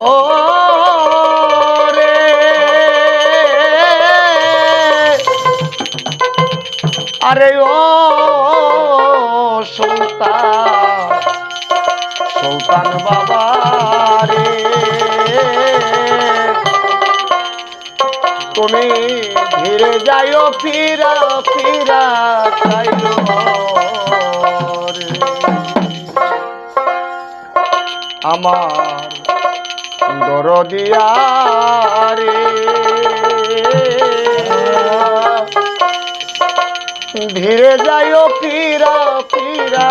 ও রে আরে ও সুলতান সুলতান বাবা রে। তুমি ধীরে যাইও, ফিরা ফিরা খাইও আমার নজর দিয়া রে। ধীরে পীরা পীরা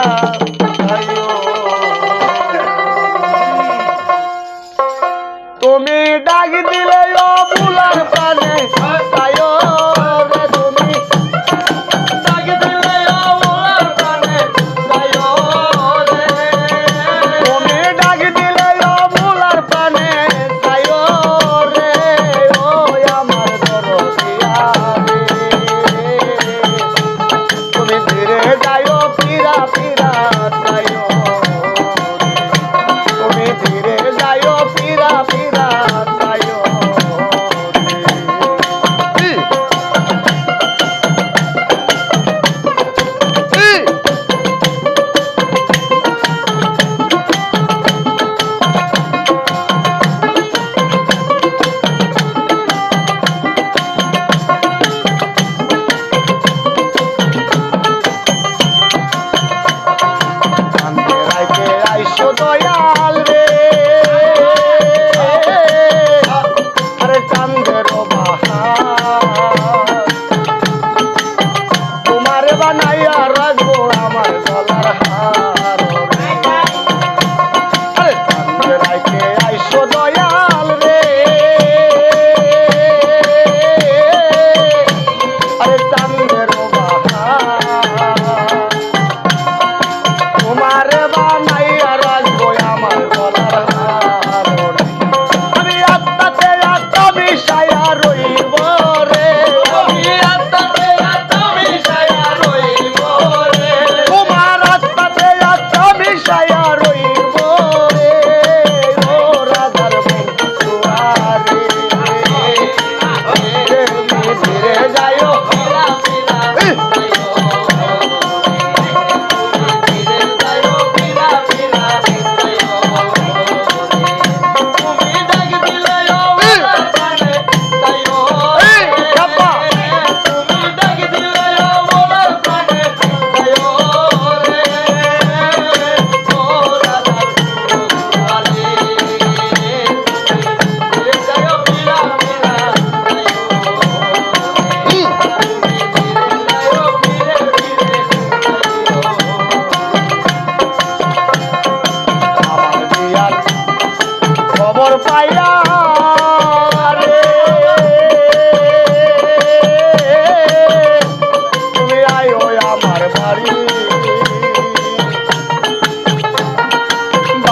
আইসো দয়াল রে।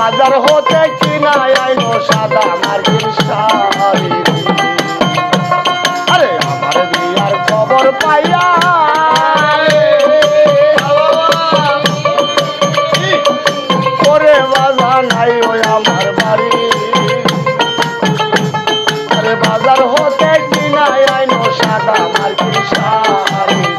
হাজার হতে কিনায় আইলো সাদা মার্কিন শাড়ি। আরে আমার বিয়ার খবর পাইয়া বাজার হতে সাদা মার্কিন শাড়ি।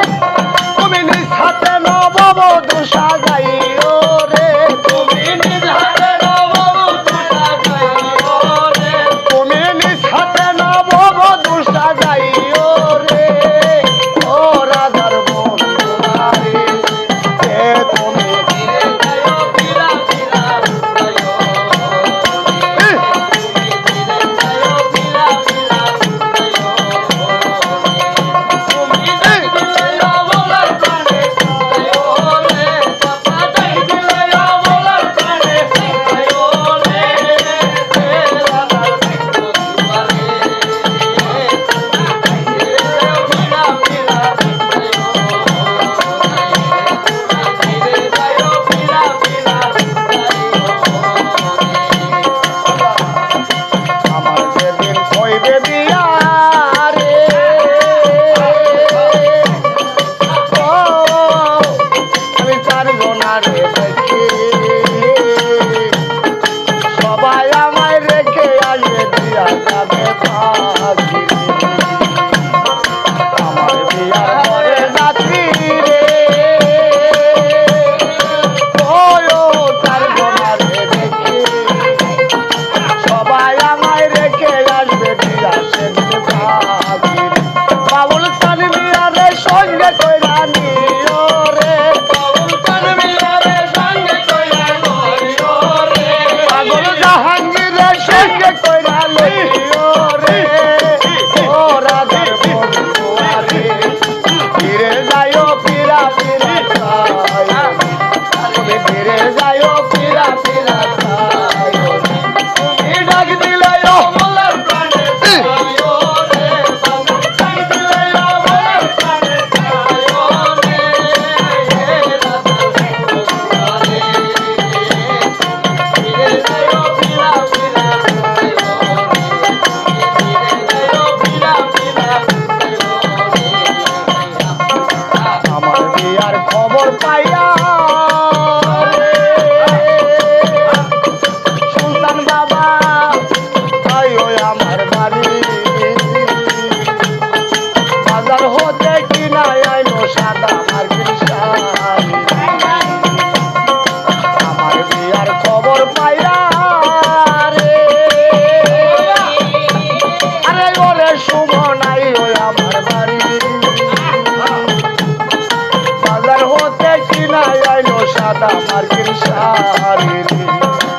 আমার কৃষারে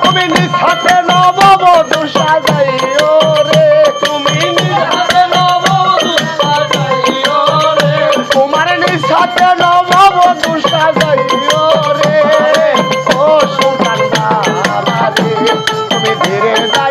তুমি নিঃসাতে নবব দুষা যাইও রে। তুমি নিঃসাতে নবব দুষা যাইও রে। তোমার ধীরে যাই